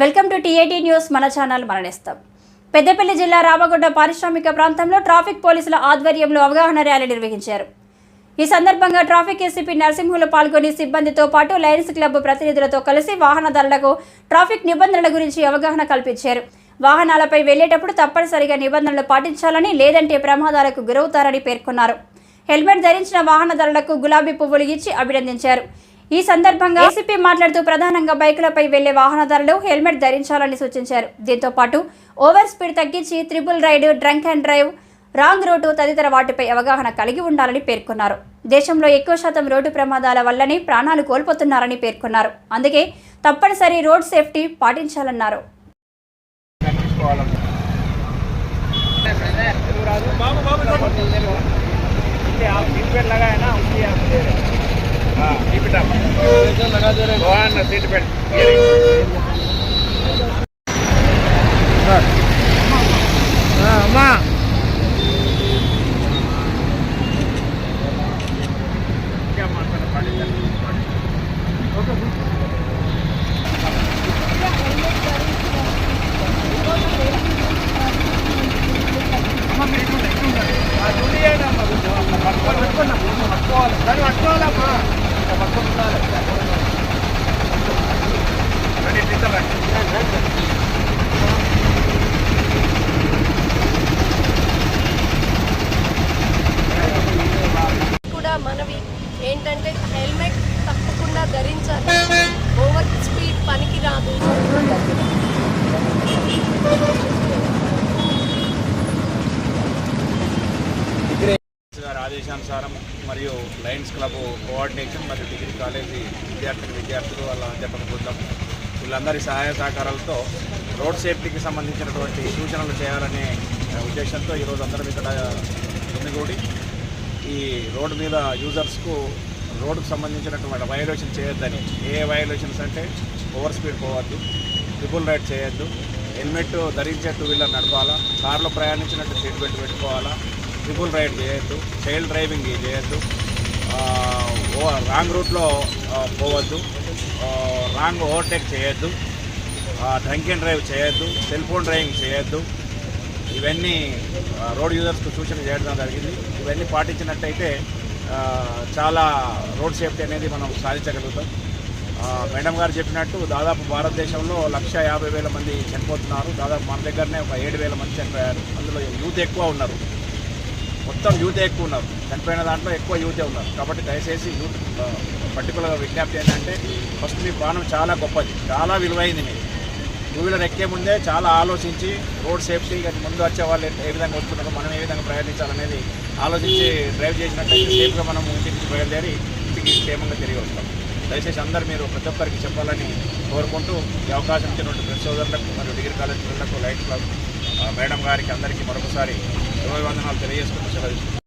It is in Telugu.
Welcome to TAT news. మన ఛానల్ మరణిస్తాం. పెద్దపల్లి జిల్లా రామగుండ పారిశ్రామిక ప్రాంతంలో ట్రాఫిక్ పోలీసుల ఆధ్వర్యంలో అవగాహన ర్యాలీ నిర్వహించారు. ఈ సందర్భంగా ట్రాఫిక్ ఏసీపీ నరసింహులు పాల్గొని సిబ్బందితో పాటు లయన్స్ క్లబ్ ప్రతినిధులతో కలిసి వాహనదారులకు ట్రాఫిక్ నిబంధనల గురించి అవగాహన కల్పించారు. వాహనాలపై వెళ్ళేటప్పుడు తప్పనిసరిగా నిబంధనలు పాటించాలని లేదంటే ప్రమాదాలకు గురవుతారని పేర్కొన్నారు. హెల్మెట్ ధరించిన వాహనదారులకు గులాబీ పువ్వులు ఇచ్చి అభినందించారు. ఈ సందర్భంగా ఏసీపీ మాట్లాడుతూ ప్రధానంగా బైకులపై వెళ్ళే వాహనదారులు హెల్మెట్ ధరించాలని సూచించారు. దీంతో పాటు ఓవర్ స్పీడ్ తగ్గించి triple ride drunk and drive wrong road తదితర వాటిపై అవగాహన కలిగి ఉండాలని పేర్కొన్నారు. దేశంలో ఎక్కువ శాతం రోడ్డు ప్రమాదాల వల్లనే ప్రాణాలు కోల్పోతున్నారని పేర్కొన్నారు. అందుకే తప్పనిసరి రోడ్ సేఫ్టీ పాటించాలన్నారు. बाबू इसलिए आप सीट बेल्ट लगाए ना उसलिए आप दे ఆదేశానుసారం మరియు లయన్స్ క్లబ్ కోఆర్డినేషన్ మరియు డిగ్రీ కాలేజీ విద్యార్థులు విద్యార్థులు వాళ్ళ అధ్యాపక బృందం వీళ్ళందరి సహాయ సహకారాలతో రోడ్ సేఫ్టీకి సంబంధించినటువంటి సూచనలు చేయాలనే ఉద్దేశంతో ఈరోజు అందరం ఇక్కడ గుమిగూడి ఈ రోడ్డు మీద యూజర్స్కు రోడ్డుకు సంబంధించినటువంటి వయోలేషన్ చేయొద్దని. ఏ వయోలేషన్స్ అంటే ఓవర్ స్పీడ్ పోవద్దు ట్రిపుల్ రైడ్ చేయొద్దు హెల్మెట్ ధరించే టూ వీలర్ నడపాలా కార్లో ప్రయాణించినట్టు సీట్ బెల్ట్ పెట్టుకోవాలా ట్రిపుల్ రైడ్ చేయొద్దు చైల్డ్ డ్రైవింగ్ చేయొద్దు. రాంగ్ రూట్లో పోవద్దు. రాంగ్ ఓవర్టేక్ చేయొద్దు. డ్రంక్ అండ్ డ్రైవ్ చేయొద్దు సెల్ ఫోన్ డ్రైవింగ్ చేయొద్దు. ఇవన్నీ రోడ్ యూజర్స్కు సూచన చేయడం జరిగింది. ఇవన్నీ పాటించినట్టయితే చాలా రోడ్ సేఫ్టీ అనేది మనం సాధించగలుగుతాం. మేడం గారు చెప్పినట్టు దాదాపు భారతదేశంలో లక్ష యాభై వేల మంది చనిపోతున్నారు. దాదాపు మన దగ్గరనే ఒక ఏడు వేల మంది చనిపోయారు. అందులో యూత్ ఎక్కువ ఉన్నారు. మొత్తం యూత్ ఎక్కువ ఉన్నారు. చనిపోయిన దాంట్లో ఎక్కువ యూతే ఉన్నారు. కాబట్టి దయచేసి యూత్ పర్టికులర్గా విజ్ఞప్తి ఏంటంటే ఫస్ట్ మీ ప్రాణం చాలా గొప్పది. చాలా విలువైంది మీకు టూ వీలర్ ఎక్కే ముందే చాలా ఆలోచించి రోడ్ సేఫ్టీ ముందు వచ్చే వాళ్ళు ఏ విధంగా వస్తున్నారో మనం ఏ విధంగా ప్రయాణించాలనేది ఆలోచించి డ్రైవ్ చేసినట్టయితే సేఫ్గా మనం ఇంటికి బయలుదేరి ఇంటికి క్షేమంగా తిరిగి వస్తాం. దయచేసి అందరు మీరు ప్రతి ఒక్కరికి చెప్పాలని కోరుకుంటూ ఈ అవకాశం ఇచ్చినటువంటి ప్రతి సోదరులకు మరియు డిగ్రీ కాలేజ్ పిల్లలకు లైట్ క్లబ్ మేడం గారికి అందరికీ మరొకసారి శుభవందనాలు తెలియజేసుకుంటూ సెలవు